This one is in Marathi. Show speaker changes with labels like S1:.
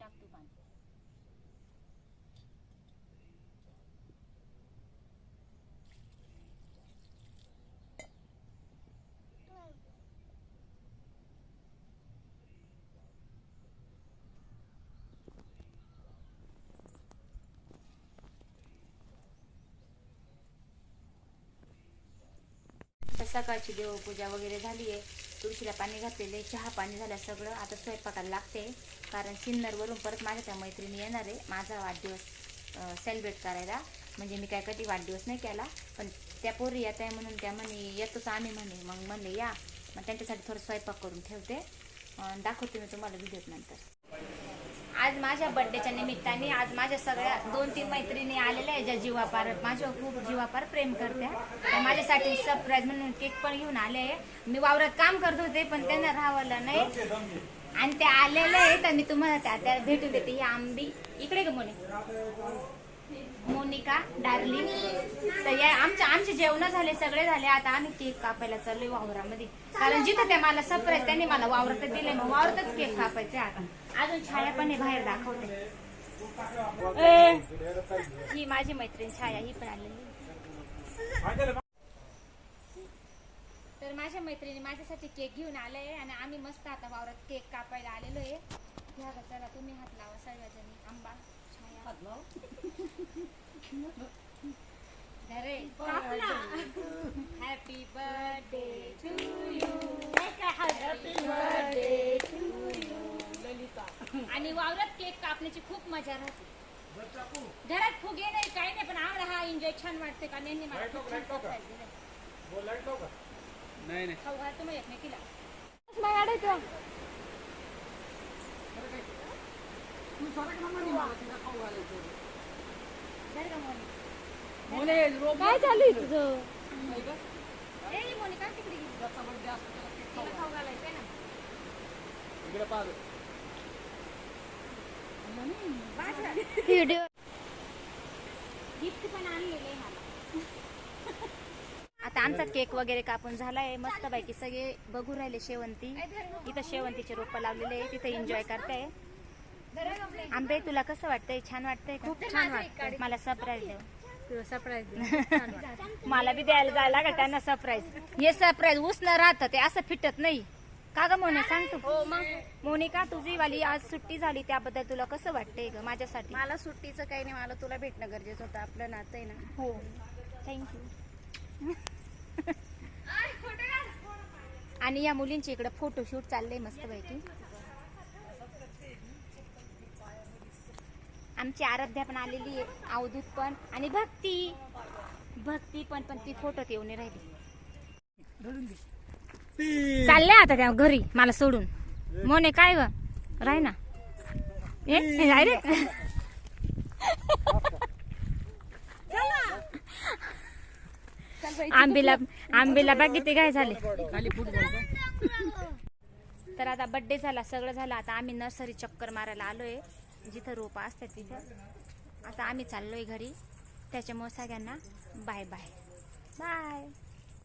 S1: टाकतो पाणी. सकाळची देवपूजा वगैरे झाली आहे तुळशीला पाणी घातलेले चहा पाणी झालं सगळं. आता स्वयंपाकाला लागते. कारण सिन्नरवरून परत माझ्या त्या मैत्रिणी येणार आहे. माझा वाढदिवस सेलिब्रेट करायला. म्हणजे मी काय कधी वाढदिवस नाही केला पण त्या पोरी येत आहे म्हणून त्या म्हणे येतोच आम्ही म्हणे. मग म्हणले या. मग त्यांच्यासाठी थोडं स्वयंपाक करून ठेवते. दाखवते मी तुम्हाला व्हिडिओत नंतर. आज माझ्या बर्थडेच्या निमित्ताने आज माझ्या सगळ्या दोन तीन मैत्रिणी आलेल्या आहे ज्या जीवापार माझ्या खूप जीवापार प्रेम करत्या. तर माझ्यासाठी सरप्राईज म्हणून केक पण घेऊन आले आहे. मी वावरात काम करत होते पण त्यांना राहावलं नाही. आणि ते आलेलं आहे तर मी तुम्हाला त्या त्या भेटून देते ही आंबी. इकडे का मुली मोनिका डार्लिंग तर या आमच्या आमचे जेवण झाले सगळे झाले. आता आम्ही केक कापायला चाललोय वावरामध्ये. कारण जिथं त्या मला सरप्राईज त्यांनी मला वावरात दिले. मग वावरातच केक कापायचे आता. अजून छाया पण बाहेर दाखवते. ही माझी मैत्रीण छाया ही पण आलेली. तर माझ्या मैत्रिणी माझ्यासाठी केक घेऊन आले आणि आम्ही मस्त आता वावरात केक कापायला आलेलो आहे. घ्या चला तुम्ही हात लावा सगळ्याजणी आंबा. Happy birthday to you happy birthday to you आणि वावरात केक कापण्याची खूप मजा राहते. घरात फुगे नाही काही नाही पण आम्हाला हा एन्जॉय छान वाटते कारण यांनी मला खूप छान surprise दिलंय.
S2: नाही नाही.
S1: खाऊ घाल तुम्ही एकमेकीला गं मोनी.
S3: काय चालू आहे तुझं? व्हिडिओ
S1: गिफ्ट पण आता आमचा केक वगैरे कापून झालाय. मस्त पैकी सगळे बघू राहिले शेवंती. इथं शेवंतीचे रोप लावलेले आहे. तिथे एन्जॉय करताय. आंबे तुला कसं वाटतंय? छान वाटतंय खूप छान वाटतंय. मला सरप्राईज देऊ
S3: सरप्राईज
S1: मला बी द्यायला जायला लागेल त्यांना सरप्राईज हे सरप्राईज उसनं राहतं ते असं फिटत नाही. का ग मोने सांग तू. मोनिका तुझी वाली आज सुट्टी झाली त्याबद्दल तुला कसं वाटतंय ग माझ्यासाठी?
S3: मला सुट्टीचं काही नाही मला तुला भेटणं गरजेचं होतं. आपलं नातं आहे ना?
S1: हो. थँक्यू आणि या मुलींची इकडे फोटोशूट चाललंय मस्त पैकी आमची आराध्या पण आलेली आहे अवधूत पण आणि भक्ती. भक्ती पण पण ती फोटोत येऊन राहिली. चालले आता त्या घरी मला सोडून. मोने काय ग? राय ना. ए, रे. आंबीला आंबीला बघ किती काय झाले? तर आता बड्डे झाला सगळं झालं. आता आम्ही नर्सरी चक्कर मारायला आलोय. जिथं रोपं असतात तिथं. आता आम्ही चाललोय घरी. त्याच्यामुळं सगळ्यांना बाय बाय बाय.